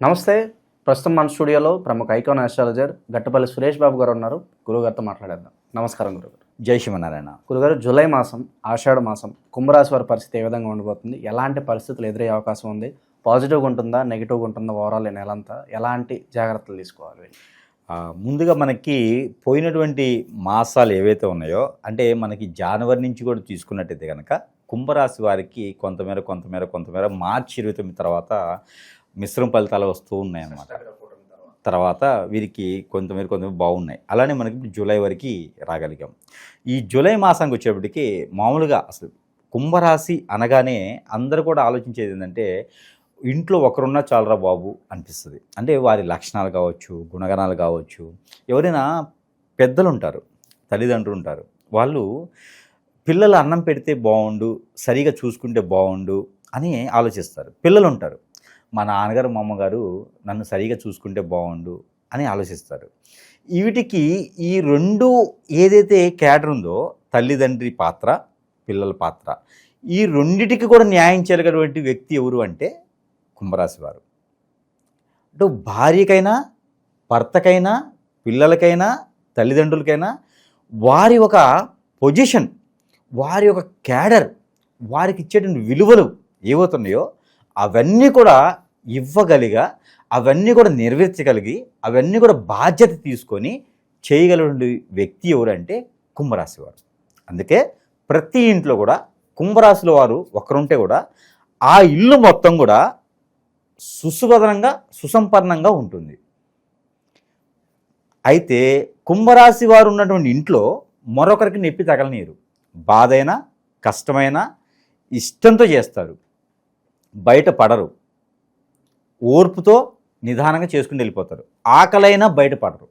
నమస్తే. ప్రస్తుతం మన స్టూడియోలో ప్రముఖ ఐకాన్ ఆస్ట్రాలజర్ గట్టపల్లి సురేష్ బాబు గారు ఉన్నారు. గురుగారితో మాట్లాడేద్దాం. నమస్కారం గురుగారు జై శివనారాయణ గురుగారు జూలై మాసం ఆషాఢ మాసం కుంభరాశి వారి పరిస్థితి ఏ విధంగా ఉండబోతుంది? ఎలాంటి పరిస్థితులు ఎదురయ్యే అవకాశం ఉంది? పాజిటివ్గా ఉంటుందా నెగిటివ్గా ఉంటుందా ఓవరాల్ ఈ నెలంతా? ఎలాంటి జాగ్రత్తలు తీసుకోవాలి? ముందుగా మనకి పోయినటువంటి మాసాలు ఏవైతే ఉన్నాయో అంటే మనకి జనవరి నుంచి కూడా తీసుకున్నట్టయితే కనుక కుంభరాశి వారికి కొంతమేర కొంతమేర కొంతమేర మార్చి ఇరవై తొమ్మిది తర్వాత మిశ్రమ ఫలితాలు వస్తూ ఉన్నాయన్నమాట. తర్వాత వీరికి కొంతమేర కొంతమేర బాగున్నాయి. అలానే మనకి జూలై వరకు రాగలిగాం. ఈ జూలై మాసానికి వచ్చేప్పటికి మామూలుగా అసలు కుంభరాశి అనగానే అందరూ కూడా ఆలోచించేది ఏంటంటే ఇంట్లో ఒకరున్నా చాలరా బాబు అనిపిస్తుంది. అంటే వారి లక్షణాలు కావచ్చు గుణగణాలు కావచ్చు. ఎవరైనా పెద్దలు ఉంటారు తల్లిదండ్రులు ఉంటారు. వాళ్ళు పిల్లలు అన్నం పెడితే బాగుండు సరిగా చూసుకుంటే బాగుండు అని ఆలోచిస్తారు. పిల్లలు ఉంటారు మా నాన్నగారు మా అమ్మగారు నన్ను సరిగా చూసుకుంటే బాగుండు అని ఆలోచిస్తారు. వీటికి ఈ రెండు ఏదైతే క్యాడర్ ఉందో తల్లిదండ్రి పాత్ర పిల్లల పాత్ర ఈ రెండిటికి కూడా న్యాయం చేయగలిగినటువంటి వ్యక్తి ఎవరు అంటే కుంభరాశి వారు అంటే భార్యకైనా భర్తకైనా పిల్లలకైనా తల్లిదండ్రులకైనా వారి ఒక పొజిషన్ వారి ఒక క్యాడర్ వారికి ఇచ్చేటువంటి విలువలు ఏవవుతున్నాయో అవన్నీ కూడా ఇవ్వగలిగా అవన్నీ కూడా నెరవేర్చగలిగి అవన్నీ కూడా బాధ్యత తీసుకొని చేయగలిగిన వ్యక్తి ఎవరంటే కుంభరాశి వారు అందుకే ప్రతి ఇంట్లో కూడా కుంభరాశిలో వారు ఒకరుంటే కూడా ఆ ఇల్లు మొత్తం కూడా సుసుభద్రంగా సుసంపన్నంగా ఉంటుంది. అయితే కుంభరాశి వారు ఉన్నటువంటి ఇంట్లో మరొకరికి నొప్పి తగలనీరు బాధైనా కష్టమైనా ఇష్టంతో చేస్తారు. బయటపడరు. ఓర్పుతో నిదానంగా చేసుకుని వెళ్ళిపోతారు. ఆకలైనా బయటపడరు.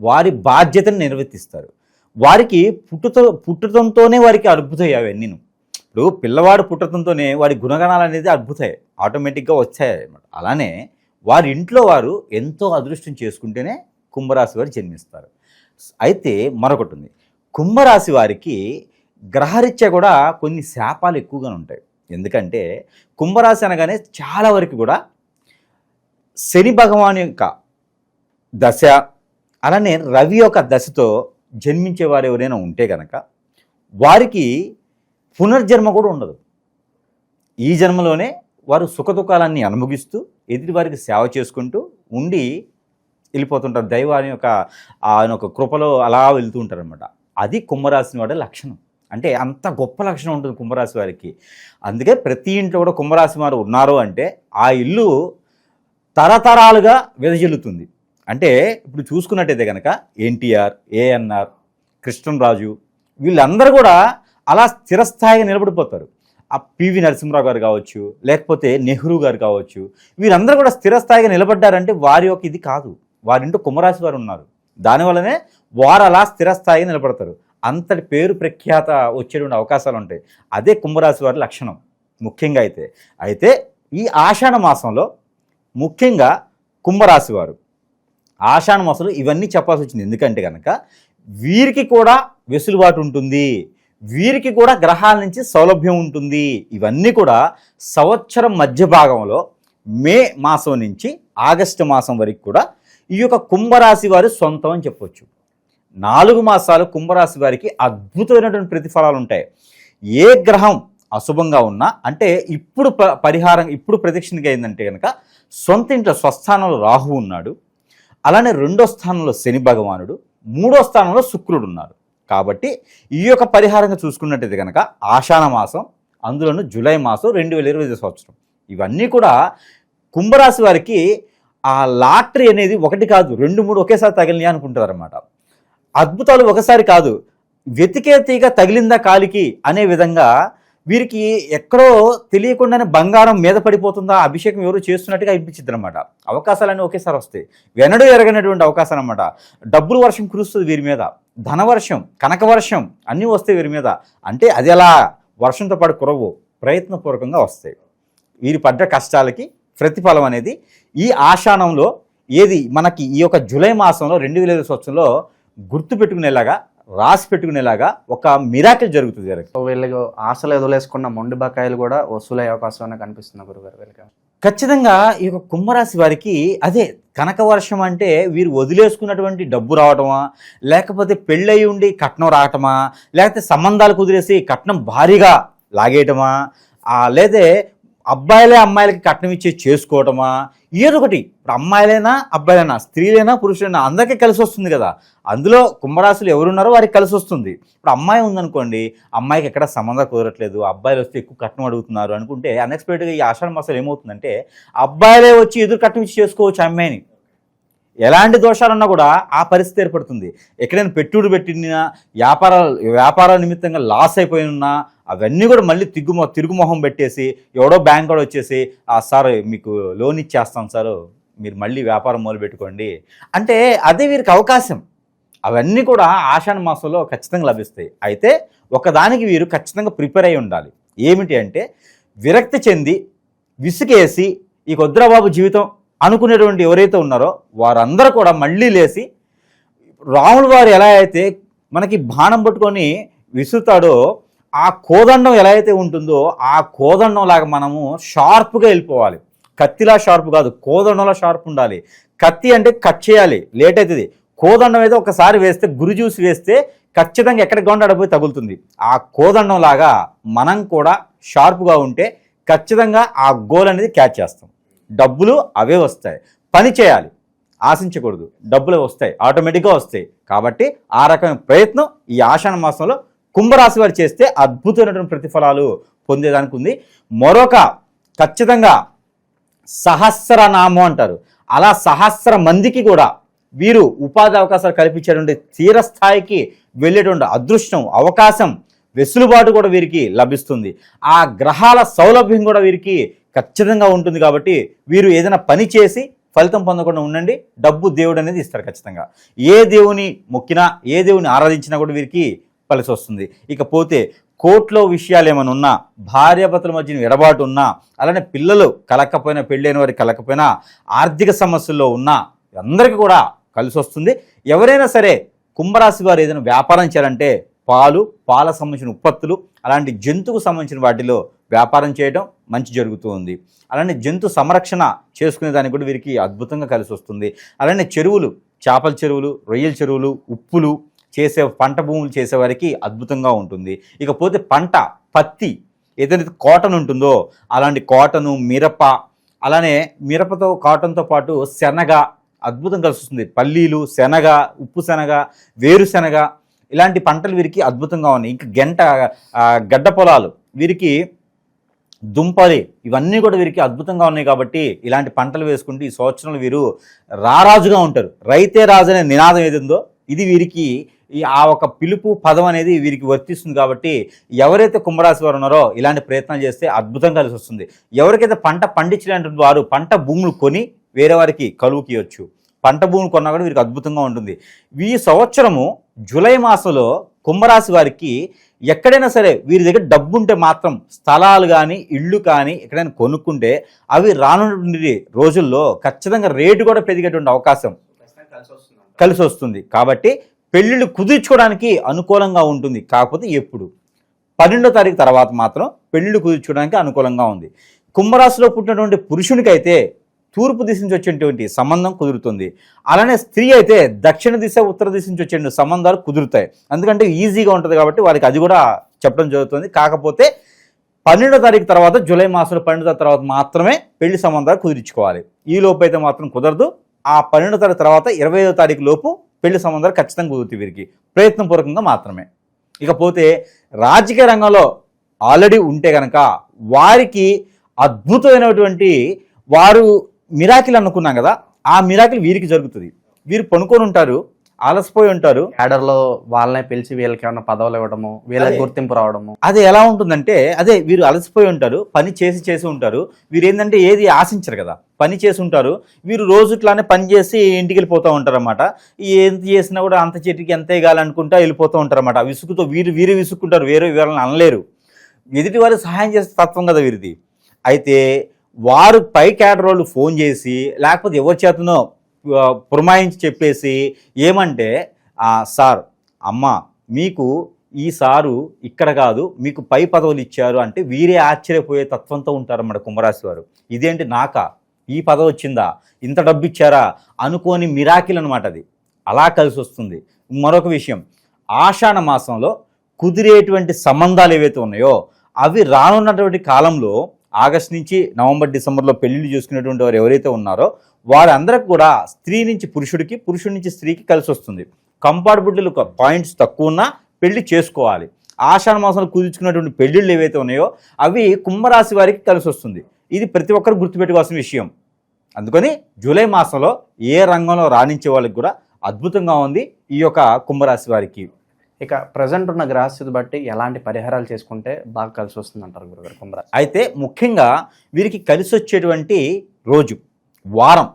వారి బాధ్యతను నిర్వర్తిస్తారు. వారికి పుట్టుతో పుట్టడంతోనే వారికి అద్భుతాయి అవన్నీ ఇప్పుడు పిల్లవాడు పుట్టడంతోనే వారి గుణగణాలు అనేది అద్భుతాయి ఆటోమేటిక్గా వచ్చాయి అన్నమాట. అలానే వారి ఇంట్లో వారు ఎంతో అదృష్టం చేసుకుంటేనే కుంభరాశి వారు జన్మిస్తారు. అయితే మరొకటి ఉంది. కుంభరాశి వారికి గ్రహరీత్యా కూడా కొన్ని శాపాలు ఎక్కువగా ఉంటాయి. ఎందుకంటే కుంభరాశి అనగానే చాలా వరకు కూడా శని భగవాన్ యొక్క దశ అలానే రవి యొక్క దశతో జన్మించే వారు ఎవరైనా ఉంటే కనుక వారికి పునర్జన్మ కూడా ఉండదు. ఈ జన్మలోనే వారు సుఖదుఖాలన్నీ అనుభవిస్తూ ఎదుటి వారికి సేవ చేసుకుంటూ ఉండి వెళ్ళిపోతుంటారు. దైవాన్ని యొక్క ఆయన యొక్క కృపలో అలా వెళ్తూ ఉంటారనమాట అది కుంభరాశిని వాడే లక్షణం. అంటే అంత గొప్ప లక్షణం ఉంటుంది కుంభరాశి వారికి. అందుకే ప్రతి ఇంట్లో కూడా కుంభరాశి వారు ఉన్నారు అంటే ఆ ఇల్లు తరతరాలుగా వెదజల్లుతుంది. అంటే ఇప్పుడు చూసుకున్నట్టయితే కనుక ఎన్టీఆర్ ఏఎన్ఆర్ కృష్ణరాజు వీళ్ళందరూ కూడా అలా స్థిరస్థాయిగా నిలబడిపోతారు. ఆ పివి నరసింహరావు గారు కావచ్చు లేకపోతే నెహ్రూ గారు కావచ్చు వీరందరూ కూడా స్థిరస్థాయిగా నిలబడ్డారంటే వారి యొక్క ఇది కాదు. వారింటూ కుంభరాశి వారు ఉన్నారు. దానివల్లనే వారు అలా స్థిరస్థాయిగా నిలబడతారు. అంతటి పేరు ప్రఖ్యాత వచ్చేటువంటి అవకాశాలు ఉంటాయి. అదే కుంభరాశి వారి లక్షణం. ముఖ్యంగా అయితే అయితే ఈ ఆషాఢ మాసంలో ముఖ్యంగా కుంభరాశి వారు ఆషాఢ మాసంలో ఇవన్నీ చెప్పాల్సి వచ్చింది. ఎందుకంటే కనుక వీరికి కూడా వెసులుబాటు ఉంటుంది. వీరికి కూడా గ్రహాల నుంచి సౌలభ్యం ఉంటుంది. ఇవన్నీ కూడా సంవత్సరం మధ్య భాగంలో మే మాసం నుంచి ఆగస్టు మాసం వరకు కూడా ఈ యొక్క కుంభరాశి వారి సొంతం అని చెప్పొచ్చు. నాలుగు మాసాలు కుంభరాశి వారికి అద్భుతమైనటువంటి ప్రతిఫలాలు ఉంటాయి. ఏ గ్రహం అశుభంగా ఉన్నా అంటే ఇప్పుడు ప- పరిహారం ఇప్పుడు ప్రదక్షిణగా అయిందంటే కనుక సొంత ఇంట్లో స్వస్థానంలో రాహు ఉన్నాడు. అలానే రెండో స్థానంలో శని భగవానుడు మూడో స్థానంలో శుక్రుడు ఉన్నారు. కాబట్టి ఈ యొక్క పరిహారంగా చూసుకున్నట్టయితే కనుక ఆషాఢ మాసం అందులోనూ జూలై మాసం రెండు వేల ఇరవై సంవత్సరం. ఇవన్నీ కూడా కుంభరాశి వారికి ఆ లాటరీ అనేది ఒకటి కాదు రెండు మూడు ఒకేసారి తగిలినాయి అనుకుంటారు అనమాట అద్భుతాలు ఒకసారి కాదు వెతికే తీగ తగిలిందా కాలికి అనే విధంగా వీరికి ఎక్కడో తెలియకుండానే బంగారం మీద పడిపోతుందా అభిషేకం ఎవరు చేస్తున్నట్టుగా అనిపించింది అనమాట అవకాశాలన్నీ ఒకేసారి వస్తాయి. వెనడు ఎరగనటువంటి అవకాశం అనమాట డబ్బులు వర్షం కురుస్తుంది వీరి మీద. ధనవర్షం కనక వర్షం అన్నీ వస్తాయి వీరి మీద. అంటే అది ఎలా? వర్షంతో పాటు కురవు ప్రయత్నపూర్వకంగా వస్తాయి. వీరి పడ్డ కష్టాలకి ప్రతిఫలం అనేది ఈ ఆశానంలో ఏది? మనకి ఈ యొక్క జూలై మాసంలో రెండు వేల ఐదు సంవత్సరంలో గుర్తు పెట్టుకునేలాగా రాసి పెట్టుకునేలాగా ఒక మిరాకిల్ జరుగుతుంది వీళ్ళకి ఆశలు ఎదులేసుకున్న మొండి బకాయిలు కూడా వసూలయ్యే అవకాశం కనిపిస్తుంది గురుగారు వీళ్ళకి. ఖచ్చితంగా ఈ యొక్క కుంభరాశి వారికి అదే కనక వర్షం అంటే వీరు వదిలేసుకున్నటువంటి డబ్బు రావటమా లేకపోతే పెళ్ళయి ఉండి కట్నం రావటమా లేకపోతే సంబంధాలు కుదిరేసి కట్నం భారీగా లాగేయటమా లేదే అబ్బాయిలే అమ్మాయిలకి కట్నం ఇచ్చి చేసుకోవటమా? ఏదో ఒకటి. ఇప్పుడు అమ్మాయిలైనా అబ్బాయిలైనా స్త్రీలైనా పురుషులైనా అందరికీ కలిసి వస్తుంది కదా. అందులో కుంభరాశులు ఎవరున్నారో వారికి కలిసి వస్తుంది. ఇప్పుడు అమ్మాయి ఉందనుకోండి అమ్మాయికి ఎక్కడ సంబంధం కుదరట్లేదు అబ్బాయిలు వస్తే ఎక్కువ కట్నం అడుగుతున్నారు అనుకుంటే అన్ఎక్స్పెక్టెడ్గా ఈ ఆషాఢ మాసాలు ఏమవుతుందంటే అబ్బాయిలే వచ్చి ఎదురు కట్నం ఇచ్చి చేసుకోవచ్చు అమ్మాయిని. ఎలాంటి దోషాలున్నా కూడా ఆ పరిస్థితి ఏర్పడుతుంది. ఎక్కడైనా పెట్టుబడి పెట్టినా వ్యాపారాలు వ్యాపారాల నిమిత్తంగా లాస్ అయిపోయి ఉన్నా అవన్నీ కూడా మళ్ళీ తిగ్గుమో తిరుగుమొహం పెట్టేసి ఎవడో బ్యాంక్ కూడా వచ్చేసి ఆ సార్ మీకు లోన్ ఇచ్చేస్తాం సార్ మీరు మళ్ళీ వ్యాపారం మొదలు పెట్టుకోండి. అంటే అదే వీరికి అవకాశం. అవన్నీ కూడా ఆషాఢ మాసంలో ఖచ్చితంగా లభిస్తాయి. అయితే ఒకదానికి వీరు ఖచ్చితంగా ప్రిపేర్ అయి ఉండాలి. ఏమిటి అంటే విరక్తి చెంది విసుగేసి ఈ కొద్దిరాబాబు జీవితం అనుకునేటువంటి ఎవరైతే ఉన్నారో వారందరూ కూడా మళ్ళీ లేచి రాముల వారు ఎలా అయితే మనకి బాణం పట్టుకొని విసురుతాడో ఆ కోదండం ఎలా అయితే ఉంటుందో ఆ కోదండం లాగా మనము షార్ప్గా వెళ్ళిపోవాలి. కత్తిలా షార్ప్ కాదు కోదండంలా షార్ప్ ఉండాలి. కత్తి అంటే కట్ చేయాలి లేట్ అవుతుంది. కోదండం అయితే ఒకసారి వేస్తే గురి చూసి వేస్తే ఖచ్చితంగా ఎక్కడికి ఉండడపోయి తగులుతుంది. ఆ కోదండం లాగా మనం కూడా షార్ప్గా ఉంటే ఖచ్చితంగా ఆ గోల్ అనేది క్యాచ్ చేస్తాం. డబ్బులు అవే వస్తాయి. పని చేయాలి. ఆశించకూడదు. డబ్బులు వస్తాయి. ఆటోమేటిక్గా వస్తాయి. కాబట్టి ఆ రకమైన ప్రయత్నం ఈ ఆషాఢ మాసంలో కుంభరాశి వారు చేస్తే అద్భుతమైనటువంటి ప్రతిఫలాలు పొందేదానికి ఉంది. మరొక ఖచ్చితంగా సహస్ర నామం అంటారు. అలా సహస్ర మందికి కూడా వీరు ఉపాధి అవకాశాలు కల్పించేటువంటి తీరస్థాయికి వెళ్ళేటువంటి అదృష్టం అవకాశం వెసులుబాటు కూడా వీరికి లభిస్తుంది. ఆ గ్రహాల సౌలభ్యం కూడా వీరికి ఖచ్చితంగా ఉంటుంది కాబట్టి వీరు ఏదైనా పని చేసి ఫలితం పొందకుండా ఉండండి. డబ్బు దేవుడు అనేది ఇస్తారు ఖచ్చితంగా. ఏ దేవుని మొక్కినా ఏ దేవుని ఆరాధించినా కూడా వీరికి కలిసి వస్తుంది ఇకపోతే కోర్టులో విషయాలు ఏమైనా ఉన్నా భార్యాభర్తల మధ్యన ఎడబాటు ఉన్నా అలానే పిల్లలు కలకపోయినా పెళ్ళైన వారికి కలకపోయినా ఆర్థిక సమస్యల్లో ఉన్నా అందరికీ కూడా కలిసి వస్తుంది ఎవరైనా సరే కుంభరాశి వారు ఏదైనా వ్యాపారం చేయాలంటే పాలు పాల సంబంధించిన ఉత్పత్తులు అలాంటి జంతువుకు సంబంధించిన వాటిలో వ్యాపారం చేయడం మంచి జరుగుతూ ఉంది అలానే జంతు సంరక్షణ చేసుకునే దానికి కూడా వీరికి అద్భుతంగా కలిసి వస్తుంది అలానే చెరువులు చేపల చెరువులు రొయ్యల చెరువులు ఉప్పులు చేసే పంట భూములు చేసేవారికి అద్భుతంగా ఉంటుంది. ఇకపోతే పంట పత్తి ఏదైతే కాటన్ ఉంటుందో అలాంటి కాటను మిరప అలానే మిరపతో కాటన్తో పాటు శనగ అద్భుతం కలిసి వస్తుంది పల్లీలు శనగ ఉప్పు శనగ వేరుశనగ ఇలాంటి పంటలు వీరికి అద్భుతంగా ఉన్నాయి. ఇంకా గంట గడ్డ పొలాలు వీరికి దుంపలి ఇవన్నీ కూడా వీరికి అద్భుతంగా ఉన్నాయి కాబట్టి ఇలాంటి పంటలు వేసుకుంటూ ఈ సంవత్సరంలో వీరు రారాజుగా ఉంటారు. రైతే రాజు అనే నినాదం ఏదిందో ఇది వీరికి ఈ ఆ ఒక పిలుపు పదం అనేది వీరికి వర్తిస్తుంది కాబట్టి ఎవరైతే కుంభరాశి వారు ఉన్నారో ఇలాంటి ప్రయత్నాలు చేస్తే అద్భుతంగా కలిసి వస్తుంది. ఎవరికైతే పంట పండించలేని వారు పంట భూములు కొని వేరే వారికి కలువుకి ఇవ్వచ్చు పంట భూములు కొన్నా కూడా వీరికి అద్భుతంగా ఉంటుంది. ఈ సంవత్సరము జూలై మాసంలో కుంభరాశి వారికి ఎక్కడైనా సరే వీరి దగ్గర డబ్బు ఉంటే మాత్రం స్థలాలు కానీ ఇళ్ళు కానీ ఎక్కడైనా కొనుక్కుంటే అవి రానున్నటువంటి రోజుల్లో ఖచ్చితంగా రేటు కూడా పెరిగేటువంటి అవకాశం కలిసి వస్తుంది. కాబట్టి పెళ్ళిళ్ళు కుదుర్చుకోవడానికి అనుకూలంగా ఉంటుంది. కాకపోతే ఎప్పుడు? పన్నెండో తారీఖు తర్వాత మాత్రం పెళ్ళిళ్ళు కుదుర్చుకోవడానికి అనుకూలంగా ఉంది. కుంభరాశిలో పుట్టినటువంటి పురుషునికైతే తూర్పు దిశ నుంచి వచ్చేటువంటి సంబంధం కుదురుతుంది. అలానే స్త్రీ అయితే దక్షిణ దిశ ఉత్తర దిశ నుంచి వచ్చే సంబంధాలు కుదురుతాయి. ఎందుకంటే ఈజీగా ఉంటుంది కాబట్టి వారికి అది కూడా చెప్పడం జరుగుతుంది. కాకపోతే పన్నెండో తారీఖు తర్వాత జూలై మాసంలో పన్నెండో తర్వాత మాత్రమే పెళ్ళి సంబంధాలు కుదిరించుకోవాలి. ఈ లోపు అయితే మాత్రం కుదరదు. ఆ పన్నెండో తారీఖు తర్వాత ఇరవై ఐదో తారీఖు లోపు పెళ్ళి సంబంధాలు ఖచ్చితంగా కుదురుతాయి వీరికి. ప్రయత్నపూర్వకంగా మాత్రమే. ఇకపోతే రాజకీయ రంగంలో ఆల్రెడీ ఉంటే కనుక వారికి అద్భుతమైనటువంటి వారు మిరాకిల్ అనుకున్నాం కదా ఆ మిరాకిల్ వీరికి జరుగుతుంది. వీరు పనుకొని ఉంటారు ఆలసిపోయి ఉంటారు. క్యాడర్లో వాళ్ళనే పిలిచి వీళ్ళకి ఏమైనా పదవులు ఇవ్వడము వీళ్ళకి. గుర్తింపు రావడము. అది ఎలా ఉంటుందంటే అదే వీరు అలసిపోయి ఉంటారు పని చేసి చేసి ఉంటారు. వీరు ఏంటంటే ఏది ఆశించరు కదా. పని చేసి ఉంటారు. వీరు రోజు ఇట్లానే పని చేసి ఇంటికి వెళ్ళిపోతూ ఉంటారు అనమాట ఎంత చేసినా కూడా అంత చెట్టుకి ఎంత వేయాలనుకుంటా వెళ్ళిపోతూ ఉంటారు అనమాట విసుగుతో వీరు వీరు విసుక్కుంటారు. వేరే వీళ్ళని అనలేరు. ఎదుటి వారు సహాయం చేసే తత్వం కదా వీరిది. అయితే వారు పై క్యాడర్ వాళ్ళు ఫోన్ చేసి లేకపోతే ఎవరి చేతనో పురమాయించి చెప్పేసి ఏమంటే సార్ అమ్మ మీకు ఈ సారు ఇక్కడ కాదు మీకు పై పదవులు ఇచ్చారు అంటే వీరే ఆశ్చర్యపోయే తత్వంతో ఉంటారన్నమాట కుంభరాశి వారు. ఇదేంటి నాకా? ఈ పదవి వచ్చిందా? ఇంత డబ్బు ఇచ్చారా? అనుకోని మిరాకిల్ అనమాట అది. అలా కలిసి వస్తుంది. మరొక విషయం ఆషాఢ మాసంలో కుదిరేటువంటి సంబంధాలు ఏవైతే ఉన్నాయో అవి రానున్నటువంటి కాలంలో ఆగస్ట్ నుంచి నవంబర్ డిసెంబర్లో పెళ్ళిళ్ళు చేసుకునేటువంటి వారు ఎవరైతే ఉన్నారో వారందరికి కూడా స్త్రీ నుంచి పురుషుడికి పురుషుడి నుంచి స్త్రీకి కలిసి వస్తుంది. కంపార్టబుల్ పాయింట్స్ తక్కువ ఉన్నా పెళ్ళి చేసుకోవాలి. ఆషాఢ మాసంలో కుదుర్చుకున్నటువంటి పెళ్ళిళ్ళు ఏవైతే ఉన్నాయో అవి కుంభరాశి వారికి కలిసి వస్తుంది. ఇది ప్రతి ఒక్కరు గుర్తుపెట్టుకోవాల్సిన విషయం. అందుకని జూలై మాసంలో ఏ రంగంలో రాణించే వాళ్ళకి కూడా అద్భుతంగా ఉంది ఈ యొక్క కుంభరాశి వారికి. ఇక ప్రజెంట్ ఉన్న గ్రహస్థితి బట్టి ఎలాంటి పరిహారాలు చేసుకుంటే బాగా కలిసి వస్తుంది అంటారు గురుగారు కుంభరాశి. అయితే ముఖ్యంగా వీరికి కలిసి వచ్చేటువంటి రోజు. వారం.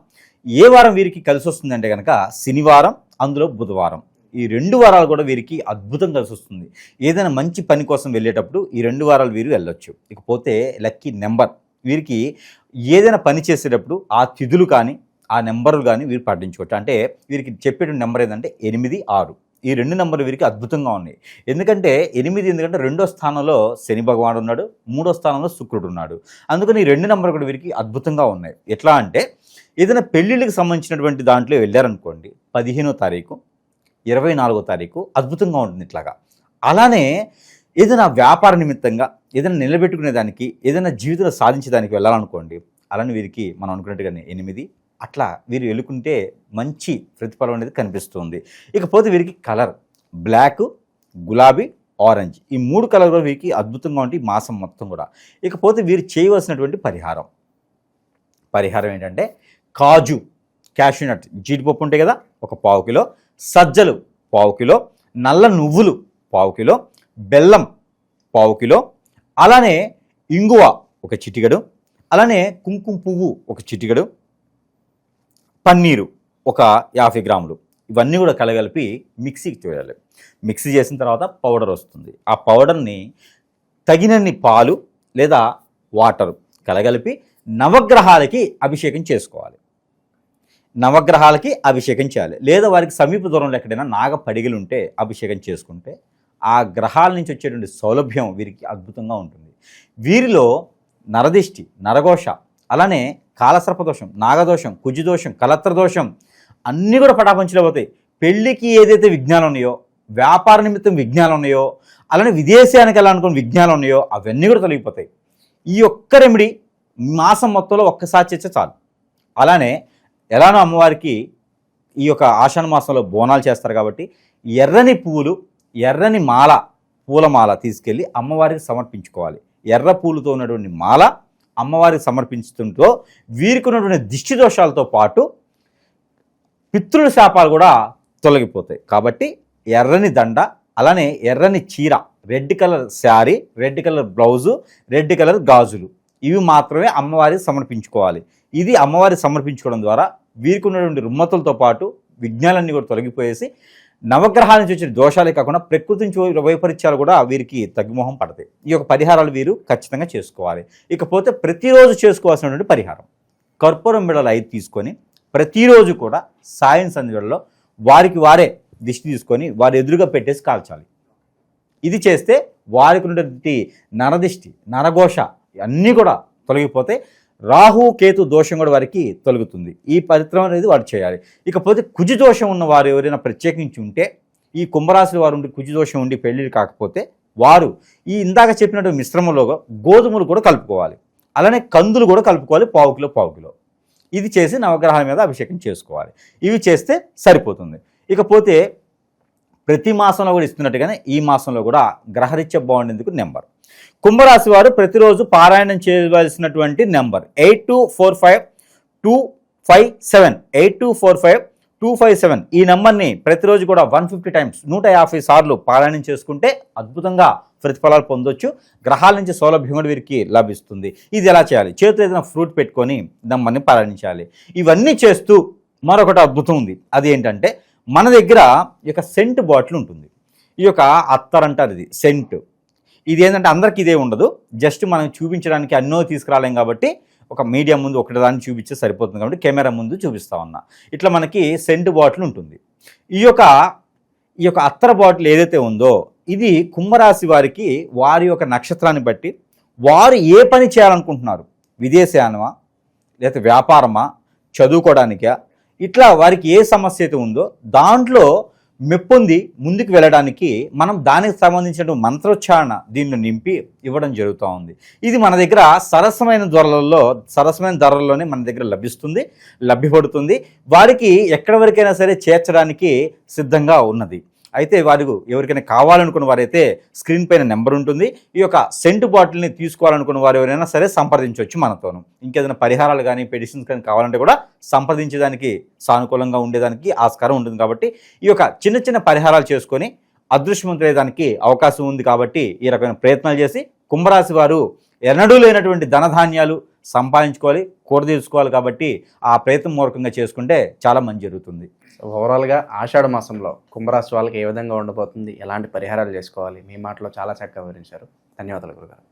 ఏ వారం వీరికి కలిసి వస్తుందంటే కనుక శనివారం అందులో బుధవారం. ఈ రెండు వారాలు కూడా వీరికి అద్భుతం కలిసి వస్తుంది ఏదైనా మంచి పని కోసం వెళ్ళేటప్పుడు ఈ రెండు వారాలు వీరు వెళ్ళొచ్చు. ఇకపోతే లక్కీ నెంబర్. వీరికి ఏదైనా పని చేసేటప్పుడు ఆ తిథులు కానీ ఆ నెంబర్లు కానీ వీరు పాటించుకోవచ్చు. అంటే వీరికి చెప్పేటువంటి నెంబర్ ఏంటంటే ఎనిమిది ఆరు. ఈ రెండు నెంబర్లు వీరికి అద్భుతంగా ఉన్నాయి. ఎందుకంటే ఎనిమిది ఎందుకంటే రెండో స్థానంలో శని భగవానుడు ఉన్నాడు మూడో స్థానంలో శుక్రుడు ఉన్నాడు. అందుకని ఈ రెండు నెంబర్లు కూడా వీరికి అద్భుతంగా ఉన్నాయి. ఎట్లా అంటే ఏదైనా పెళ్ళిళ్ళకి సంబంధించినటువంటి దాంట్లో వెళ్ళారనుకోండి పదిహేనో తారీఖు ఇరవై నాలుగో తారీఖు అద్భుతంగా ఉంటుంది ఇట్లాగా. అలానే ఏదైనా వ్యాపార నిమిత్తంగా ఏదైనా నిలబెట్టుకునే దానికి ఏదైనా జీవితంలో సాధించడానికి వెళ్ళాలనుకోండి అలానే వీరికి మనం అనుకున్నట్టుగానే ఎనిమిది అట్లా వీరు వెళ్ళుకుంటే మంచి ప్రతిఫలం అనేది కనిపిస్తుంది. ఇకపోతే వీరికి కలర్ బ్లాక్ గులాబీ ఆరెంజ్. ఈ మూడు కలర్ కూడా వీరికి అద్భుతంగా ఉంటాయి మాసం మొత్తం కూడా. ఇకపోతే వీరు చేయవలసినటువంటి పరిహారం. పరిహారం ఏంటంటే కాజు క్యాషూనట్ జీడిపప్పు ఉంటాయి కదా ఒక పావు కిలో. సజ్జలు పావు కిలో. నల్ల నువ్వులు పావు కిలో. బెల్లం పావు కిలో. అలానే ఇంగువ ఒక చిటికెడు. అలానే కుంకుమ పువ్వు ఒక చిటికెడు. పన్నీరు ఒక యాభై గ్రాములు. ఇవన్నీ కూడా కలగలిపి మిక్సీకి చేయాలి మిక్సీ చేసిన తర్వాత పౌడర్ వస్తుంది. ఆ పౌడర్ని తగినన్ని పాలు లేదా వాటర్ కలగలిపి నవగ్రహాలకి అభిషేకం చేసుకోవాలి. నవగ్రహాలకి అభిషేకం చేయాలి. లేదా వారికి సమీప దూరంలో ఎక్కడైనా నాగ పడిగలు ఉంటే అభిషేకం చేసుకుంటే ఆ గ్రహాల నుంచి వచ్చేటువంటి సౌలభ్యం వీరికి అద్భుతంగా ఉంటుంది. వీరిలో నరదిష్టి నరఘోష అలానే కాలసర్పదోషం నాగదోషం కుజిదోషం కలత్రదోషం అన్నీ కూడా పటాపంచలు అవుతాయి. పెళ్ళికి ఏదైతే విఘ్నాలు ఉన్నాయో వ్యాపార నిమిత్తం విఘ్నాలు ఉన్నాయో అలానే విదేశానికి వెళ్ళాలనుకున్న విఘ్నాలు ఉన్నాయో అవన్నీ కూడా తొలగిపోతాయి. ఈ ఒక్క రెమెడీ మాసం మొత్తంలో ఒక్కసారి చేస్తే చాలు. అలానే ఎలానో అమ్మవారికి ఈ యొక్క ఆషాఢ మాసంలో బోనాలు చేస్తారు కాబట్టి ఎర్రని పువ్వులు ఎర్రని మాల పూలమాల తీసుకెళ్ళి అమ్మవారికి సమర్పించుకోవాలి. ఎర్ర పూలతో ఉన్నటువంటి మాల అమ్మవారికి సమర్పించడంతో వీరికి ఉన్నటువంటి దిష్టి దోషాలతో పాటు పితృల శాపాలు కూడా తొలగిపోతాయి. కాబట్టి ఎర్రని దండ అలానే ఎర్రని చీర red colour sari red colour blouse red colour గాజులు ఇవి మాత్రమే అమ్మవారికి సమర్పించుకోవాలి. ఇది అమ్మవారికి సమర్పించుకోవడం ద్వారా వీరికి ఉన్నటువంటి రుమ్మతులతో పాటు విజ్ఞానాన్ని కూడా తొలగిపోయేసి నవగ్రహాల నుంచి వచ్చిన దోషాలే కాకుండా ప్రకృతి నుంచి వైపరీత్యాలు కూడా వీరికి తగ్గుమోహం పడతాయి. ఈ యొక్క పరిహారాలు వీరు ఖచ్చితంగా చేసుకోవాలి. ఇకపోతే ప్రతిరోజు చేసుకోవాల్సినటువంటి పరిహారం కర్పూరం బిడలు ఐదు తీసుకొని ప్రతిరోజు కూడా సాయం సంధ్యలో వారికి వారే దిష్టి తీసుకొని వారి ఎదురుగా పెట్టేసి కాల్చాలి. ఇది చేస్తే వారికి ఉన్నటువంటి నరదిష్టి నరఘోష అన్నీ కూడా తొలగిపోతే రాహు కేతు దోషం కూడా వారికి తొలగుతుంది. ఈ పరిత్రం అనేది వారు చేయాలి. ఇకపోతే కుజి దోషం ఉన్న వారు ఎవరైనా ప్రత్యేకించి ఉంటే ఈ కుంభరాశి వారు ఉండి కుజి దోషం ఉండి పెళ్ళిళ్ళు కాకపోతే వారు ఈ ఇందాక చెప్పినట్టు మిశ్రమంలో గోధుమలు కూడా కలుపుకోవాలి. అలానే కందులు కూడా కలుపుకోవాలి పావు కిలో పావు కిలో. ఇది చేసి నవగ్రహాల మీద అభిషేకం చేసుకోవాలి. ఇవి చేస్తే సరిపోతుంది. ఇకపోతే ప్రతి మాసంలో కూడా ఇస్తున్నట్టుగానే ఈ మాసంలో కూడా గ్రహరీత్య బాగుండేందుకు నెంబర్. కుంభరాశి వారు ప్రతిరోజు పారాయణం చేయవలసినటువంటి number. Eight two four five two five seven. Eight two four five two five seven. ఈ నెంబర్ని ప్రతిరోజు కూడా వన్ ఫిఫ్టీ టైమ్స్ నూట యాభై సార్లు పారాయణం చేసుకుంటే అద్భుతంగా ప్రతిఫలాలు పొందొచ్చు. గ్రహాల నుంచి సౌలభ్యం కూడా వీరికి లభిస్తుంది. ఇది ఎలా చేయాలి? చేతిలో ఏదైనా ఫ్రూట్ పెట్టుకొని నెంబర్ని పారాయణించాలి. ఇవన్నీ చేస్తూ మరొకటి అద్భుతం ఉంది. అది ఏంటంటే మన దగ్గర ఈ యొక్క సెంట్ బాటిల్ ఉంటుంది. ఈ యొక్క అత్తర్ అంటారు ఇది సెంట్. ఇది ఏంటంటే అందరికీ ఇదే ఉండదు. జస్ట్ మనం చూపించడానికి అన్నో తీసుకురాలేం కాబట్టి ఒక మీడియా ముందు ఒకటి దాన్ని చూపించే సరిపోతుంది కాబట్టి కెమెరా ముందు చూపిస్తా ఉన్నా. ఇట్లా మనకి సెంట్ బాటిల్ ఉంటుంది. ఈ యొక్క ఈ యొక్క అత్తర బాటిల్ ఏదైతే ఉందో ఇది కుంభరాశి వారికి వారి యొక్క నక్షత్రాన్ని బట్టి వారు ఏ పని చేయాలనుకుంటున్నారు? విదేశానమా లేకపోతే వ్యాపారమా? చదువుకోవడానికా? ఇట్లా వారికి ఏ సమస్య అయితే ఉందో దాంట్లో మెప్పొంది ముందుకు వెళ్ళడానికి మనం దానికి సంబంధించిన మంత్రోచ్చారణ దీన్ని నింపి ఇవ్వడం జరుగుతూ ఉంది. ఇది మన దగ్గర సరసమైన ధరలలో సరసమైన ధరల్లోనే మన దగ్గర లభిస్తుంది లభ్యపడుతుంది. వారికి ఎక్కడి వరకైనా సరే చేర్చడానికి సిద్ధంగా ఉన్నది. అయితే వారు ఎవరికైనా కావాలనుకున్న వారైతే స్క్రీన్ పైన నెంబర్ ఉంటుంది. ఈ యొక్క సెంటు బాటిల్ని తీసుకోవాలనుకున్న వారు ఎవరైనా సరే సంప్రదించవచ్చు మనతోను. ఇంకేదైనా పరిహారాలు కానీ పెడిషన్స్ కానీ కావాలంటే కూడా సంప్రదించేదానికి సానుకూలంగా ఉండేదానికి ఆస్కారం ఉంటుంది కాబట్టి ఈ యొక్క చిన్న చిన్న పరిహారాలు చేసుకొని అదృష్టవంతులయ్యేదానికి అవకాశం ఉంది కాబట్టి ఈ రకమైన ప్రయత్నాలు చేసి కుంభరాశి వారు ఎన్నడూ లేనటువంటి ధనధాన్యాలు సంపాదించుకోవాలి కూర తీసుకోవాలి కాబట్టి ఆ ప్రయత్నం మూలకంగా చేసుకుంటే చాలా మంచి జరుగుతుంది. ఓవరాల్గా ఆషాఢ మాసంలో కుంభరాశి వాళ్ళకి ఏ విధంగా ఉండబోతుంది ఎలాంటి పరిహారాలు చేసుకోవాలి మీ మాటలో చాలా చక్కగా వివరించారు. ధన్యవాదాలు గురుగారు.